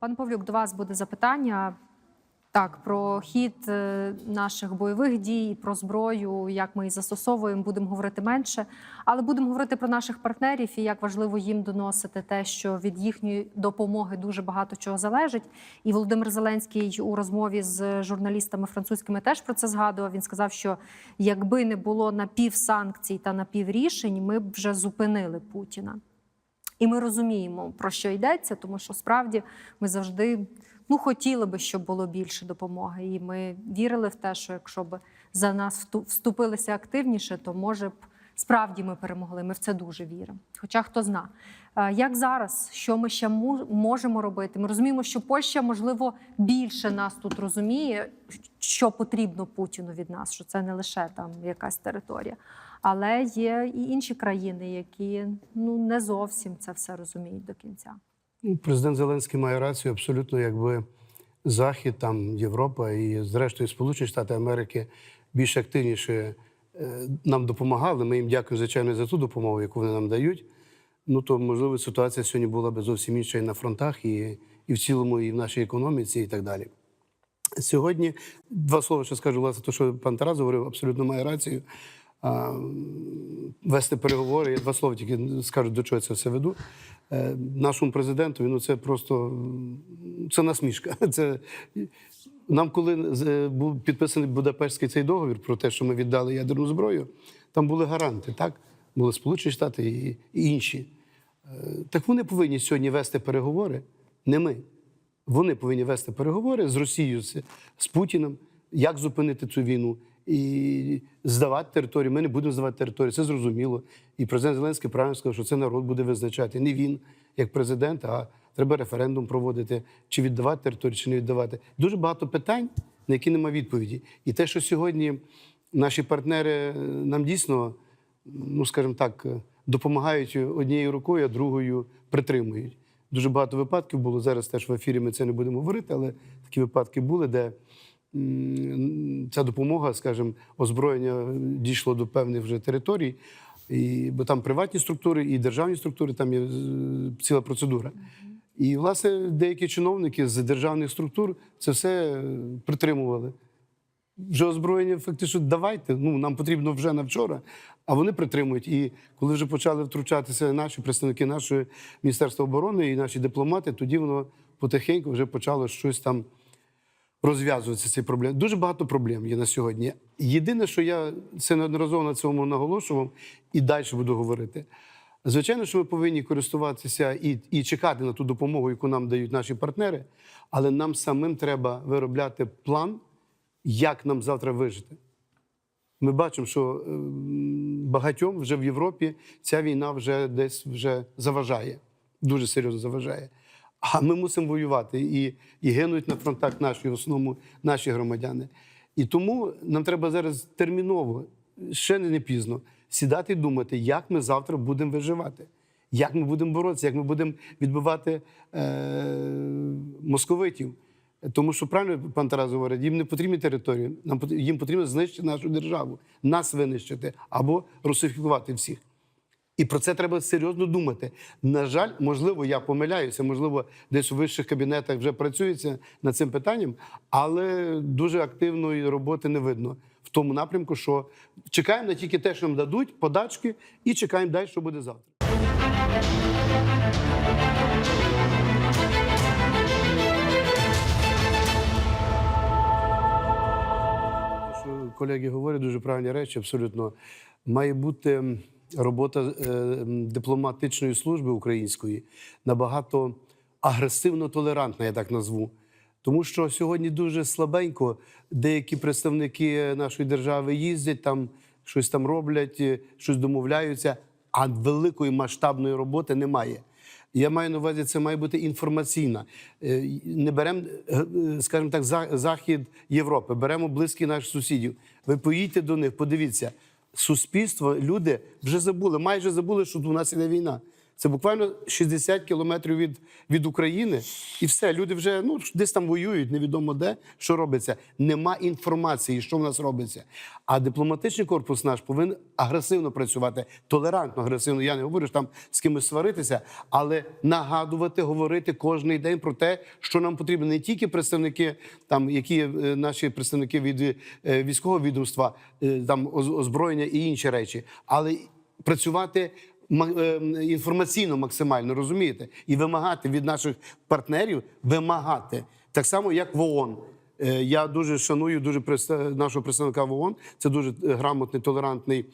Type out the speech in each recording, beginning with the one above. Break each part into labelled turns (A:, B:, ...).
A: Пан Павлюк, до вас буде запитання. Так, про хід е, наших бойових дій, про зброю, як ми її застосовуємо, будемо говорити менше. Але будемо говорити про наших партнерів і як важливо їм доносити те, що від їхньої допомоги дуже багато чого залежить. І Володимир Зеленський у розмові з журналістами французькими теж про це згадував. Він сказав, що якби не було напівсанкцій та напіврішень, ми б вже зупинили Путіна. І ми розуміємо, про що йдеться, тому що справді ми завжди ну, хотіли би, щоб було більше допомоги. І ми вірили в те, що якщо б за нас всту- вступилися активніше, то може б справді ми перемогли. Ми в це дуже віримо. Хоча хто зна. Е, Як зараз, що ми ще можемо робити? Ми розуміємо, що Польща, можливо, більше нас тут розуміє, що потрібно Путіну від нас, що це не лише там якась територія. Але є і інші країни, які ну не зовсім це все розуміють до кінця.
B: Ну, Президент Зеленський має рацію абсолютно, якби Захід, там Європа і, зрештою, Сполучені Штати Америки більш активніше е, нам допомагали. Ми їм дякуємо, звичайно, за ту допомогу, яку вони нам дають. Ну то можливо ситуація сьогодні була б зовсім інша і на фронтах, і, і в цілому, і в нашій економіці, і так далі. Сьогодні два слова, що скажу, власне, то, що пан Тарас говорив, абсолютно має рацію. Вести переговори. Я два слова тільки скажу, до чого я це все веду. Е, нашому президенту ну це просто це насмішка. Це нам, коли був підписаний Будапештський цей договір про те, що ми віддали ядерну зброю, там були гаранти, так? Були Сполучені Штати і, інші. Е, Так вони повинні сьогодні вести переговори, не ми. Вони повинні вести переговори з Росією, з Путіним, як зупинити цю війну і здавати територію. Ми не будемо здавати територію, це зрозуміло. І президент Зеленський правильно сказав, що це народ буде визначати. Не він як президент, а треба референдум проводити, чи віддавати територію, чи не віддавати. Дуже багато питань, на які немає відповіді. І те, що сьогодні наші партнери е, нам дійсно, ну скажімо так, е, допомагають однією рукою, а другою притримують. Дуже багато випадків було. Зараз теж в ефірі ми це не будемо говорити, але такі випадки були, де ця допомога, скажімо, озброєння дійшло до певних вже територій. І, бо там приватні структури і державні структури, там є е, ціла процедура. І, власне, деякі чиновники з державних структур це все е, притримували. Вже озброєння фактично давайте. Ну нам потрібно вже на вчора, а вони притримують. І коли вже почали втручатися наші представники нашої міністерства оборони і наші дипломати, тоді воно потихеньку вже почало щось там розв'язуватися ці проблеми. Дуже багато проблем є на сьогодні. Єдине, що я це неодноразово на цьому наголошував і далі буду говорити. Звичайно, що ми повинні користуватися і, і чекати на ту допомогу, яку нам дають наші партнери, але нам самим треба виробляти план, як нам завтра вижити. Ми бачимо, що ем, багатьом вже в Європі ця війна вже десь вже заважає, дуже серйозно заважає. А ми мусимо воювати і, і гинуть на фронтах наші в основному наші громадяни. І тому нам треба зараз терміново, ще не пізно, сідати і думати, як ми завтра будемо виживати, як ми будемо боротися, як ми будемо відбивати е, московитів. Тому що правильно пан Тарас говорить, їм не потрібні території, нам їм потрібно знищити нашу державу, нас винищити або русифікувати всіх. І про це треба серйозно думати. На жаль, можливо, я помиляюся, можливо, десь у вищих кабінетах вже працюється над цим питанням, але дуже активної роботи не видно в тому напрямку, що чекаємо на тільки те, що нам дадуть, подачки, і чекаємо далі, що буде завтра. колеги говорять дуже правильні речі. Абсолютно має бути робота е, дипломатичної служби української набагато агресивно толерантна, я так назву. Тому що сьогодні дуже слабенько деякі представники нашої держави їздять там, щось там роблять, е, щось домовляються, а великої масштабної роботи немає. Я маю на увазі, це має бути інформаційна. Е, Не беремо, скажімо так, захід Європи, беремо близькі наших сусідів. Ви поїдьте до них, подивіться, суспільство, люди вже забули, майже забули, що у нас іде війна. Це буквально 60 кілометрів від, від України, і все. Люди вже ну десь там воюють, невідомо де що робиться. Нема інформації, що в нас робиться. А дипломатичний корпус наш повинен агресивно працювати, толерантно, агресивно. Я не говорю що там з кимось сваритися, але нагадувати, говорити кожен день про те, що нам потрібно не тільки представники, там які е, наші представники від е, військового відомства, е, там озброєння і інші речі, але працювати. Е, Інформаційно максимально розумієте, і вимагати від наших партнерів вимагати так само, як в ООН. Е, Я дуже шаную дуже нашого представника в ООН. Це дуже е, грамотний, толерантний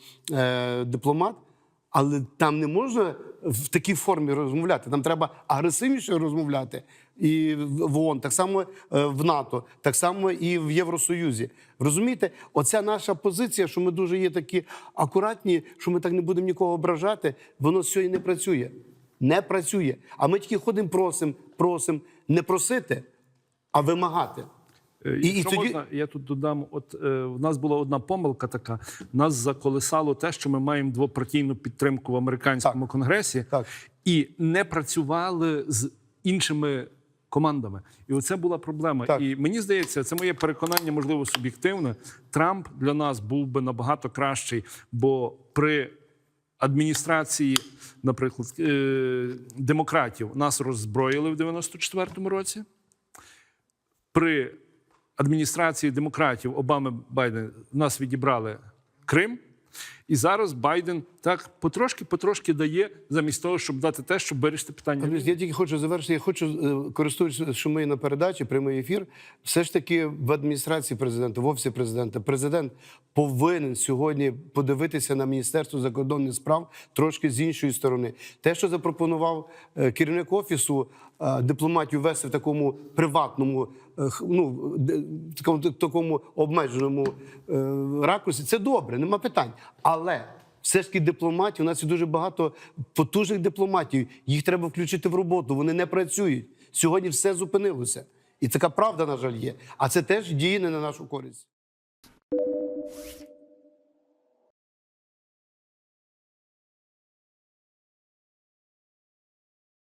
B: дипломат. Але там не можна в такій формі розмовляти. Там треба агресивніше розмовляти. І в ООН, так само е, в НАТО, так само і в Євросоюзі. Розумієте, оця наша позиція, що ми дуже є такі акуратні, що ми так не будемо нікого ображати, воно сьогодні не працює. Не працює. А ми тільки ходимо, просимо, просимо не просити, а вимагати.
C: Е,
B: І- і тоді-
C: можна, я тут додам. От е, в нас була одна помилка така. Нас заколисало те, що ми маємо двопартійну підтримку в американському конгресі,
B: Так.
C: і не працювали з іншими командами. І оце була проблема.
B: Так.
C: І мені здається, це моє переконання, можливо, суб'єктивне. Трамп для нас був би набагато кращий, бо при адміністрації, наприклад, е, демократів нас роззброїли в 94-му році при адміністрації демократів Обами Байден нас відібрали Крим. І зараз Байден так потрошки-потрошки дає, замість того, щоб дати те, щоб вирішити питання.
B: Я тільки хочу завершити. Я хочу, е, користуючись, що ми на передачі, прямий ефір. Все ж таки в адміністрації президента, в офісі президента, президент повинен сьогодні подивитися на міністерство закордонних справ трошки з іншої сторони. Те, що запропонував е, керівник офісу, е, дипломатію вести в такому приватному, ну такому, такому обмеженому ракурсі, це добре, нема питань. Але все ж таки дипломатів, у нас є дуже багато потужних дипломатів. Їх треба включити в роботу. Вони не працюють. Сьогодні все зупинилося. І така правда, на жаль, є. А це теж діє не на нашу користь.